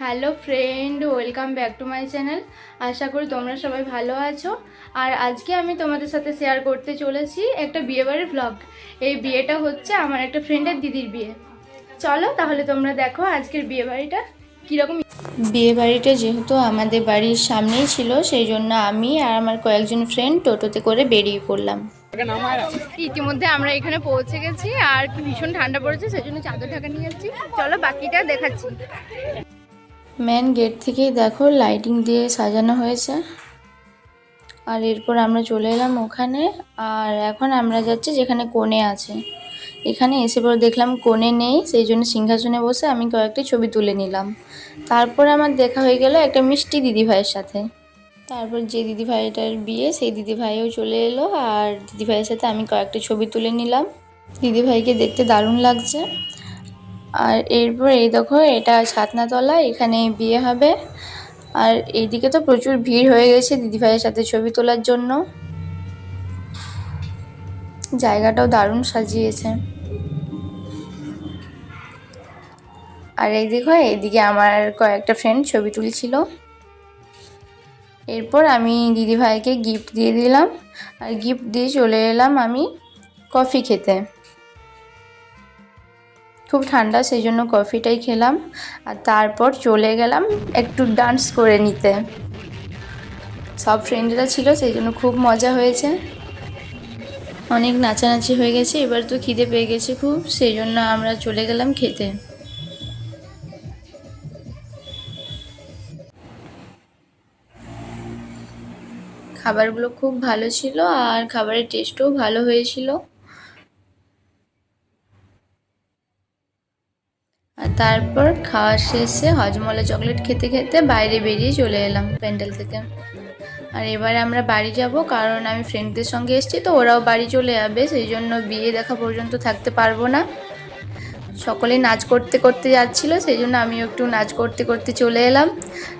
Hello friend welcome back to my channel. আশা করি তোমরা সবাই ভালো আছো। আর আজকে আমি তোমাদের সাথে শেয়ার করতে চলেছি একটা বিয়েবাড়ির ভ্লগ এই বিয়েটা হচ্ছে আমার একটা ফ্রেন্ডের দিদির বিয়ে। চলো তাহলে তোমরা দেখো আজকের বিয়েবাড়িটা কীরকম। বিয়ে বাড়িটা যেহেতু আমাদের বাড়ির সামনেই ছিল সেই জন্য আমি আর আমার কয়েকজন ফ্রেন্ড টোটোতে করে বেরিয়ে পড়লাম। ইতিমধ্যে আমরা এখানে পৌঁছে গেছি আর ভীষণ ঠান্ডা পড়েছে সেই জন্য চাদর ঢাকা নিয়ে যাচ্ছি। চলো বাকিটা দেখাচ্ছি। মেন গেট থেকেই দেখো লাইটিং দিয়ে সাজানো হয়েছে। আর এরপর আমরা চলে এলাম ওখানে, আর এখন আমরা যাচ্ছি যেখানে কোণে আছে। এখানে এসে পর দেখলাম কোণে নেই, সেই জন্য সিংহাসনে বসে আমি কয়েকটি ছবি তুলে নিলাম। তারপর আমার দেখা হয়ে গেল একটা মিষ্টি দিদি ভাইয়ের সাথে। তারপর যে দিদি ভাইটার বিয়ে, সেই দিদি ভাইও চলে এলো, আর দিদি ভাইয়ের সাথে আমি কয়েকটা ছবি তুলে নিলাম। দিদি ভাইকে দেখতে দারুণ লাগছে। আর এরপর এই দেখো, এটা ছাতনাতলা এখানে বিয়ে হবে। আর এইদিকে তো প্রচুর ভিড় হয়ে গেছে দিদিভাইয়ের সাথে ছবি তোলার জন্য। জায়গাটাও দারুণ সাজিয়েছে। আর এই দেখো, এইদিকে আমার কয়েকটা ফ্রেন্ড ছবি তুলছিল। এরপর আমি দিদিভাইকে গিফট দিয়ে দিলাম। আর গিফট দিয়ে চলে এলাম আমি কফি খেতে। খুব ঠান্ডা, সেই জন্য কফিটাই খেলাম। আর তারপর চলে গেলাম একটু ডান্স করে নিতে। সব ফ্রেন্ডরা ছিল, সেই জন্য খুব মজা হয়েছে। অনেক নাচানাচি হয়ে গেছে, এবার তো খিদে পেয়ে গেছে খুব, সেই জন্য আমরা চলে গেলাম খেতে। খাবারগুলো খুব ভালো ছিল, আর খাবারের টেস্টও ভালো হয়েছিল। তারপর খাওয়া শেষে হজমলা চকলেট খেতে খেতে বাইরে বেরিয়ে চলে এলাম প্যান্ডেল থেকে। আর এবারে আমরা বাড়ি যাব কারণ আমি ফ্রেন্ডদের সঙ্গে এসেছি, তো ওরাও বাড়ি চলে যাবে, সেই জন্য বিয়ে দেখা পর্যন্ত থাকতে পারব না। সকলে নাচ করতে করতে যাচ্ছিল, সেই জন্য আমিও একটু নাচ করতে করতে চলে এলাম।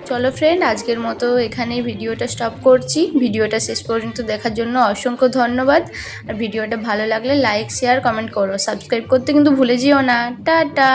চলো ফ্রেন্ড আজকের মতো এখানেই ভিডিওটা স্টপ করছি। ভিডিওটা শেষ পর্যন্ত দেখার জন্য অসংখ্য ধন্যবাদ। আর ভিডিওটা ভালো লাগলে লাইক শেয়ার কমেন্ট করো। সাবস্ক্রাইব করতে কিন্তু ভুলে যেও না। টাটা!